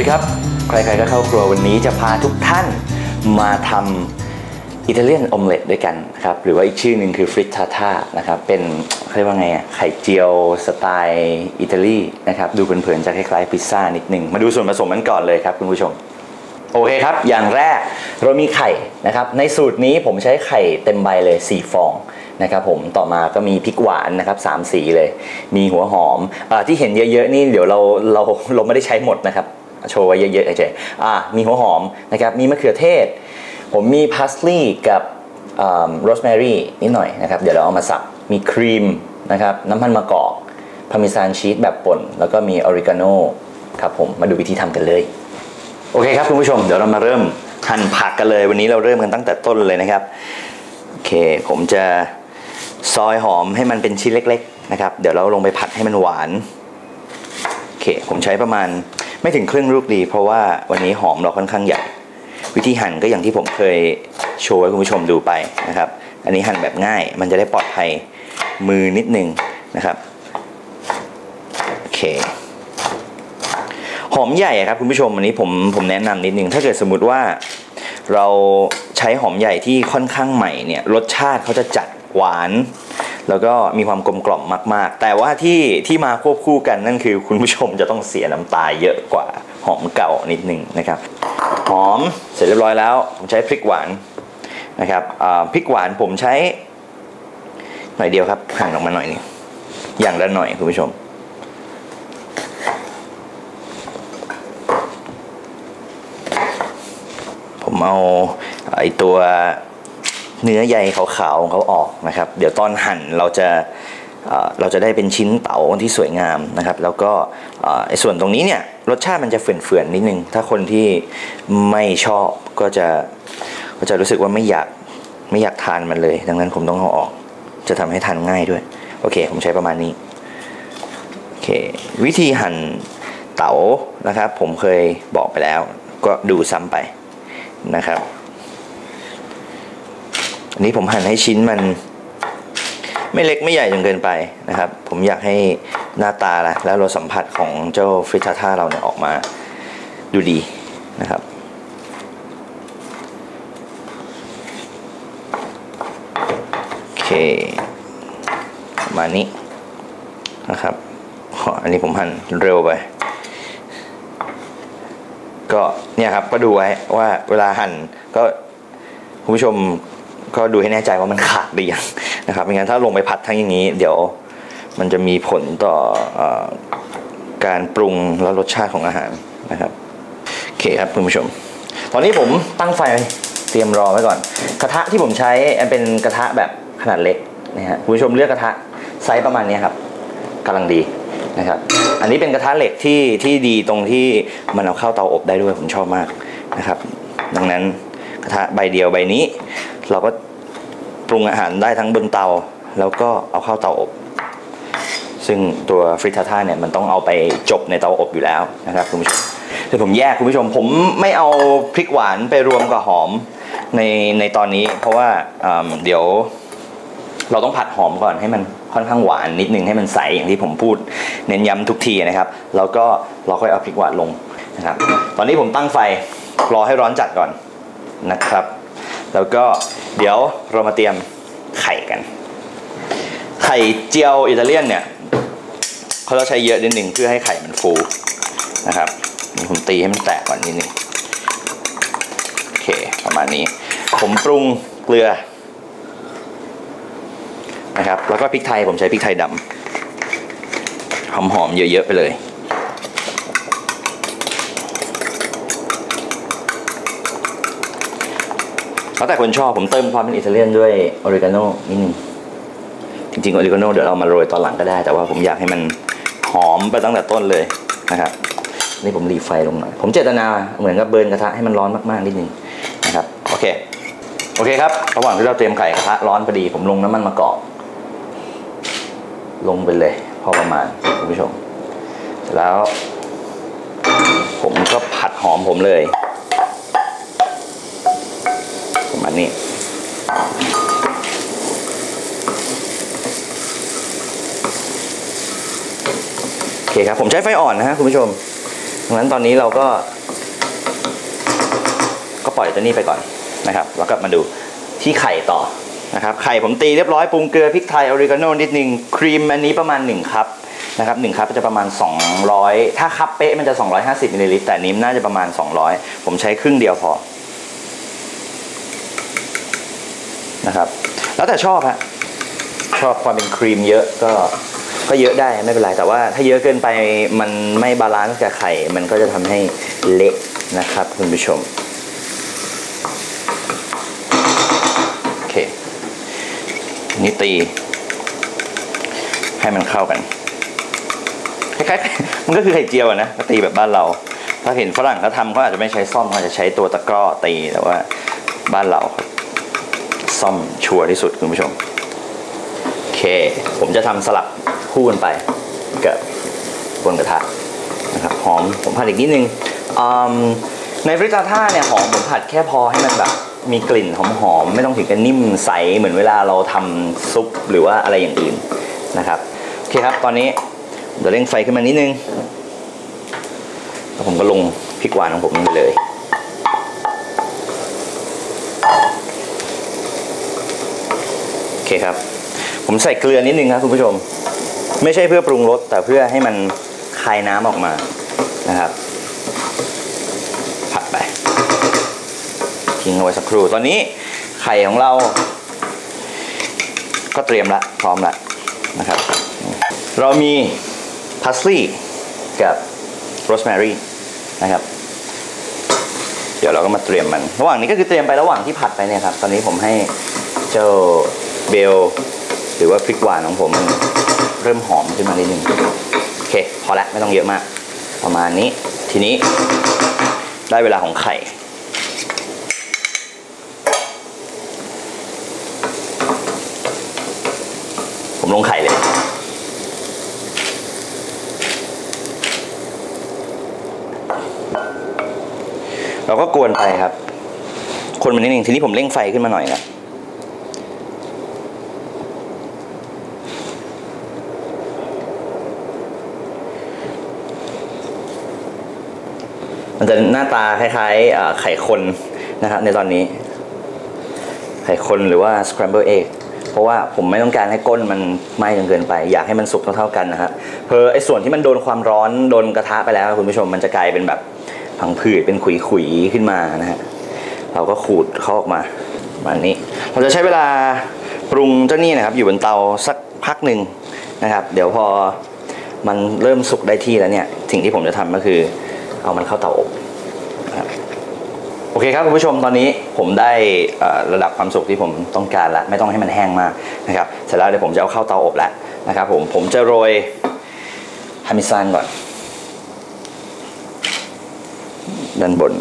ดีครับ ใครๆก็เข้าครัววันนี้จะพาทุกท่านมาทำอิตาเลียนออมเล็ตด้วยกันนะครับ หรือว่าอีกชื่อหนึ่งคือฟริตทาท่านะครับ เป็นเขาเรียกว่าไงอะไข่เจียวสไตล์อิตาลีนะครับ ดูเผินๆจะคล้ายๆพิซซ่านิดหนึ่งมาดูส่วนผสมกันก่อนเลยครับคุณผู้ชม โอเคครับ อย่างแรกเรามีไข่นะครับ ในสูตรนี้ผมใช้ไข่เต็มใบเลย 4 ฟองนะครับผมต่อมาก็มีพริกหวานนะครับสามสีเลย มีหัวหอมอาที่เห็นเยอะๆนี่เดี๋ยวเราเราเราไม่ได้ใช้หมดนะครับ โชว์ไว้เยอะๆเฉยๆอ่ามีหัวหอมนะครับมีมะเขือเทศ ผมมีพาสลีย์กับโรสแมรี่นิดหน่อยนะครับเดี๋ยวเราเอามาสับมีครีมนะครับน้ำมันมะกอกพาร์เมซานชีสแบบป่น แล้วก็มีออริกาโนครับผมมาดูวิธีทำกันเลย โอเคครับคุณผู้ชมเดี๋ยวเรามาเริ่มหั่นผักกันเลย วันนี้เราเริ่มกันตั้งแต่ต้นเลยนะครับโอเคผมจะซอยหอมให้มันเป็นชิ้นเล็ก ๆ นะครับ เดี๋ยวเราลงไปผัดให้มันหวานโอเคผมใช้ประมาณ ไม่ถึงครึ่งลูกดี เพราะว่าวันนี้หอมเราค่อนข้างใหญ่ วิธีหั่นก็อย่างที่ผมเคยโชว์ให้คุณผู้ชมดูไปนะครับ อันนี้หั่นแบบง่าย มันจะได้ปลอดภัยมือนิดนึงนะครับโอเคหอมใหญ่ครับคุณผู้ชมอันนี้ผมผมแนะนำนิดนึงถ้าเกิดสมมติว่าเราใช้หอมใหญ่ที่ค่อนข้างใหม่เนี่ยรสชาติเขาจะจัดหวาน แล้วก็มีความกลมกล่อมมาก ๆ แต่ว่าที่ที่มาควบคู่กันนั่นคือคุณผู้ชมจะต้องเสียน้ำตาเยอะกว่าหอมเก่านิดนึงนะครับ หอมเสร็จเรียบร้อยแล้ว ผมใช้พริกหวานนะครับพริกหวานผมใช้หน่อยเดียวครับหั่นออกมาหน่อยนึงอย่างละหน่อยคุณผู้ชมผมเอาไอตัว เนื้อใยขาวๆของเขาออกนะครับ เดี๋ยวตอนหั่นเราจะเราจะได้เป็นชิ้นเต๋าที่สวยงามนะครับ แล้วก็ไอส่วนตรงนี้เนี่ยรสชาติมันจะเฟื่อนๆนิดนึง ถ้าคนที่ไม่ชอบก็จะก็จะรู้สึกว่าไม่อยากไม่อยากทานมันเลย ดังนั้นผมต้องเอาออก จะทำให้ทานง่ายด้วย โอเค ผมใช้ประมาณนี้โอเควิธีหั่นเต๋านะครับ ผมเคยบอกไปแล้ว ก็ดูซ้ำไปนะครับ นี้ผมหั่นให้ชิ้นมันไม่เล็กไม่ใหญ่จนเกินไปนะครับ ผมอยากให้หน้าตาและแล้วรสสัมผัสของเจ้าฟริตาท่าเราเนี่ยออกมาดูดีนะครับ โอเคมานี้นะครับอันนี้ผมหั่นเร็วไป ก็เนี่ยครับก็ดูไว้ว่าเวลาหั่นก็คุณผู้ชม ก็ดูให้แน่ใจว่ามันขาดหรือยังนะครับไม่งั้นถ้าลงไปผัดทั้งอย่างนี้ เดี๋ยวมันจะมีผลต่ออการปรุงและรสชาติของอาหารนะครับโอเคครับคุณผู้ชม ตอนนี้ผมตั้งไฟเตรียมรอไว้ก่อน กระทะที่ผมใช้เป็นกระทะแบบขนาดเล็กนะฮะคุณผู้ชมเลือกกระทะไซส์ประมาณนี้ครับกำลังดีนะครับ อันนี้เป็นกระทะเหล็กที่ที่ดีตรงที่มันเอาเข้าเตาอบได้ด้วยผมชอบมากนะครับ ดังนั้น กระทะใบเดียวใบนี้ เราก็ปรุงอาหารได้ทั้งบนเตา แล้วก็เอาเข้าเตาอบ ซึ่งตัวฟริตาท่าเนี่ยมันต้องเอาไปจบในเตาอบอยู่แล้วนะครับคุณผู้ชมแต่ผมแยกคุณผู้ชม ผมไม่เอาพริกหวานไปรวมกับหอมในในตอนนี้ เพราะว่าเดี๋ยวเราต้องผัดหอมก่อนให้มันค่อนข้างหวานนิดนึงให้มันใสอย่างที่ผมพูดเน้นย้ำทุกทีนะครับ แล้วก็เราค่อยเอาพริกหวานลงนะครับ ตอนนี้ผมตั้งไฟรอให้ร้อนจัดก่อน นะครับ แล้วก็เดี๋ยวเรามาเตรียมไข่กัน ไข่เจียวอิตาเลียนเนี่ยเขาจะใช้เยอะนิดหนึ่งเพื่อให้ไข่มันฟูนะครับผมตีให้มันแตกก่อนนิดหนึ่งโอเคประมาณนี้ ผมปรุงเกลือนะครับแล้วก็พริกไทยผมใช้พริกไทยดำหอมๆเยอะๆไปเลย แล้วแต่คนชอบผมเติมความเป็นอิตาเลียนด้วยออริกาโน่นิดนึงจริงๆออริกาโน่เดี๋ยวเรามาโรยตอนหลังก็ได้ แต่ว่าผมอยากให้มันหอมไปตั้งแต่ต้นเลยนะครับนี่ผมรีไฟลงหน่อย ผมเจตนาเหมือนกับเบิร์นกระทะให้มันร้อนมากๆนิดนึงนะครับโอเคโอเคครับระหว่างที่เราเตรียมไข่กระทะร้อนพอดีผมลงน้ำมันมะกอกลงไปเลย พอประมาณคุณผู้ชมแล้ว ผมก็ผัดหอมผมเลย มานี้โอเคครับผมใช้ไฟอ่อนนะฮะคุณผู้ชมดังนั้นตอนนี้เราก็ ก็ปล่อยตัวนี้ไปก่อนนะครับ แล้วกลับมาดูที่ไข่ต่อนะครับไข่ผมตีเรียบร้อยปรุงเกลือพริกไทยออริกาโนนิดนึงครีมอันนี้ประมาณ1ครับนะครับ1ครับจะประมาณ 200 ถ้าคัพเป๊ะมันจะ 250มิลลิลิตรแต่นนี้น่าจะประมาณ 200 ผมใช้ครึ่งเดียวพอ นะครับ แล้วแต่ชอบฮะชอบความเป็นครีมเยอะก็ก็เยอะได้ไม่เป็นไรแต่ว่า ถ้าเยอะเกินไปมันไม่บาลานซ์กับไข่ มันก็จะทำให้เละนะครับคุณผู้ชมโอเคนี่ตี ให้มันเข้ากันคล้ายๆมันก็คือไข่เจียวนะตีแบบบ้านเรา ถ้าเห็นฝรั่งเขาทำเขาอาจจะไม่ใช้ซ่อมเขาจจะใช้ตัวตะกร้อตีแต่ว่าบ้านเรา ซ่อมชัวร์ที่สุดคุณผู้ชม โอเค ผมจะทำสลับคู่กันไปกับบนกระทะนะครับหอมผมผัดอีกนิดนึงในฟริตาท่าเนี่ยหอมผมผัดแค่พอให้มันแบบมีกลิ่นหอมๆไม่ต้องถึงกับนิ่มใสเหมือนเวลาเราทำซุปหรือว่าอะไรอย่างอื่นนะครับโอเคครับตอนนี้เดี๋ยวเร่งไฟขึ้นมานิดนึงแล้วผมก็ลงพริกหวานของผมลงไปเลย เคครับ ผมใส่เกลือนิดนึงครับคุณผู้ชม ไม่ใช่เพื่อปรุงรสแต่เพื่อให้มันคายน้ำออกมานะครับ ผัดไปทิ้งเอาไว้สักครู่ ตอนนี้ไข่ของเรา ก็เตรียมละพร้อมละนะครับ เรามีพาสลีย์กับโรสแมรี่นะครับเดี๋ยวเราก็มาเตรียมมัน ระหว่างนี้ก็คือเตรียมไประหว่างที่ผัดไปเนี่ยครับ ตอนนี้ผมให้เจ้า เบล หรือว่าพริกหวานของผมเริ่มหอมขึ้นมานิดนึงโอเค พอละไม่ต้องเยอะมาก ประมาณนี้ ทีนี้ ได้เวลาของไข่ ผมลงไข่เลยเราก็กวนไปครับ คนมันนิดนึงทีนี้ผมเร่งไฟขึ้นมาหน่อยนะ มันจะหน้าตาคล้ายๆไข่คนนะครับในตอนนี้ ไข่คนหรือว่า scramble egg เพราะว่าผมไม่ต้องการให้ก้นมันไหม้จนเกินไป อยากให้มันสุกเท่าๆกันนะครับเพอไอ้ส่วนที่มันโดนความร้อนโดนกระทะไปแล้วคุณผู้ชมมันจะกลายเป็นแบบผังผืดเป็นขุยๆขึ้นมานะฮะเราก็ขูดเขาออกมาประมาณนี้ เราจะใช้เวลาปรุงเจ้านี่นะครับ อยู่บนเตาสักพักหนึ่งนะครับ เดี๋ยวพอมันเริ่มสุกได้ที่แล้วเนี่ย สิ่งที่ผมจะทำก็คือ เอามันเข้าเตาอบโอเคครับคุณผู้ชมตอนนี้ผมได้ระดับความสุกที่ผมต้องการแล้วไม่ต้องให้มันแห้งมากนะครับเสร็จแล้วเดี๋ยวผมจะเอาเข้าเตาอบแล้วนะครับผมผมจะโรยฮามิซานก่อนด้านบน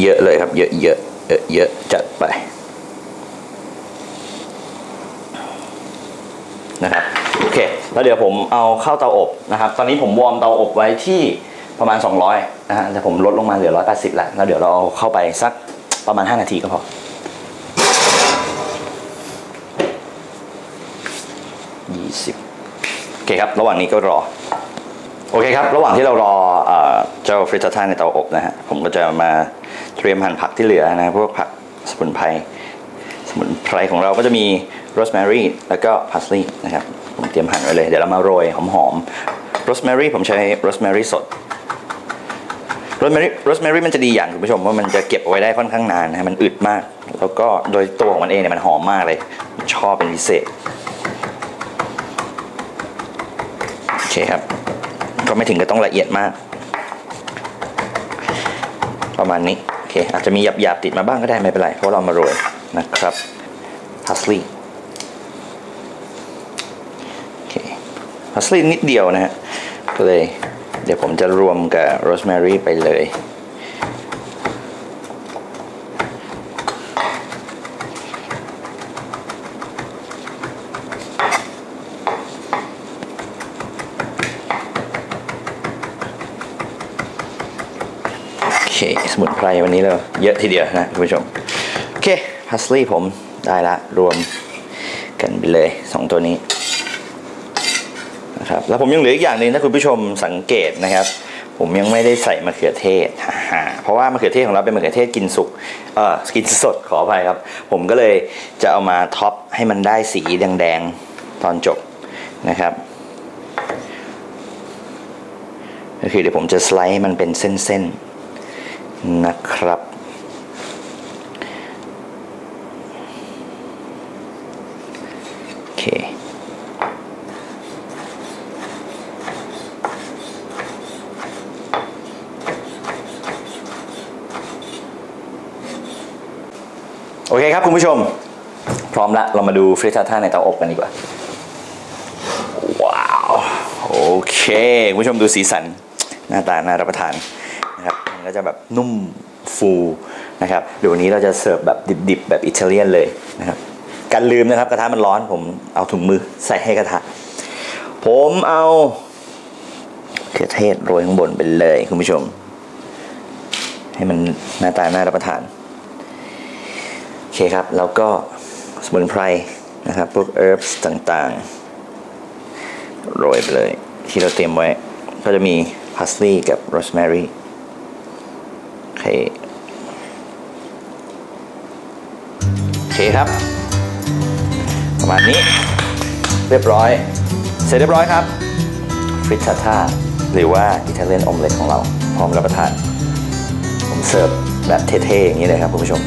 เยอะๆเลยครับ เยอะๆเยอะๆจัดไป นะครับโอเคแล้วเดี๋ยวผมเอาเข้าเตาอบนะครับ ตอนนี้ผมวอร์มเตาอบไว้ที่ประมาณ 200นะฮะแต่ผมลดลงมาเหลือ 180แล้วแล้วเดี๋ยวเราเอาเข้าไปสักประมาณ 5 นาทีก็พอ20โอเคครับ ระหว่างนี้ก็รอ โอเคครับ ระหว่างที่เรารอเอ่อเจ้าฟริตาท่าในเตาอบนะฮะ ผมก็จะมาเตรียมหั่นผักที่เหลือนะ พวกผักสมุนไพร สมุนไพรของเราก็จะมี โรสแมรี่แล้วก็พาสลีย์นะครับผมเตรียมหั่นไว้เลย เดี๋ยวเรามาโรยหอมๆโรสแมรี่ผมใช้โรสแมรี่สดโรสแมรี่โรสแมรี่มันจะดีอย่างคุณผู้ชมว่ามันจะเก็บเอาไว้ได้ค่อนข้างนานนะฮะมันอึดมาก แล้วก็โดยตัวของมันเองเนี่ยมันหอมมากเลย ชอบเป็นพิเศษโอเคครับ ก็ไม่ถึงกับต้องละเอียดมาก ประมาณนี้โอเคอาจจะมีหยาบๆติดมาบ้างก็ได้ไม่เป็นไรเพราะเรามาโรยนะครับพาสลีย์โอเค พาสลีย์นิดเดียวนะฮะก็เลยเดี๋ยวผมจะรวมกับโรสแมรี่ไปเลยโอเคสมุนไพรวันนี้เราเยอะทีเดียวนะคุณผู้ชม โอเคพาสลีย์ผมได้ละ รวมกันไปเลยสองตัวนี้ นะครับแล้วผมยังเหลืออีกอย่างหนึ่งถ้าคุณผู้ชมสังเกตนะครับ ผมยังไม่ได้ใส่มะเขือเทศเพราะว่ามะเขือเทศของเราเป็นมะเขือเทศกินสุกเออกินสดขออภัยครับ ผมก็เลยจะเอามาท็อปให้มันได้สีแดงๆตอนจบนะครับก็คือเดี๋ยวผมจะสไลด์มันเป็นเส้นๆนะครับ โอเค โอเคครับคุณผู้ชม พร้อมละเรามาดูฟริตาท่าในเตาอบกันดีกว่า ว้าว โอเค คุณผู้ชมดูสีสัน หน้าตาน่ารับประทานนะครับมันก็จะแบบนุ่มฟูนะครับเดี๋ยววันนี้เราจะเสิร์ฟแบบดิบๆ แบบอิตาเลียนเลยนะครับการลืมนะครับกระทะมันร้อนผมเอาถุงมือใส่ให้กระทะ ผมเอาเขือเทศโรยข้างบนไปเลยคุณผู้ชม ให้มันหน้าตาน่ารับประทาน คครับ แล้วก็สมุนไพรนะครับ พวกเอิร์บต่างๆ โรยไปเลย ที่เราเตรียมไว้ ก็จะมีพาสลีย์กับโรสแมรี่โอเคโอเคครับ ประมาณนี้เรียบร้อย เสร็จเรียบร้อยครับฟริตาท่าหรือว่าอิตาเลียนออมเล็ตของเรา พร้อมรับประทาน ผมเสิร์ฟแบบเท่ๆ อย่างนี้เลยครับคุณผู้ชม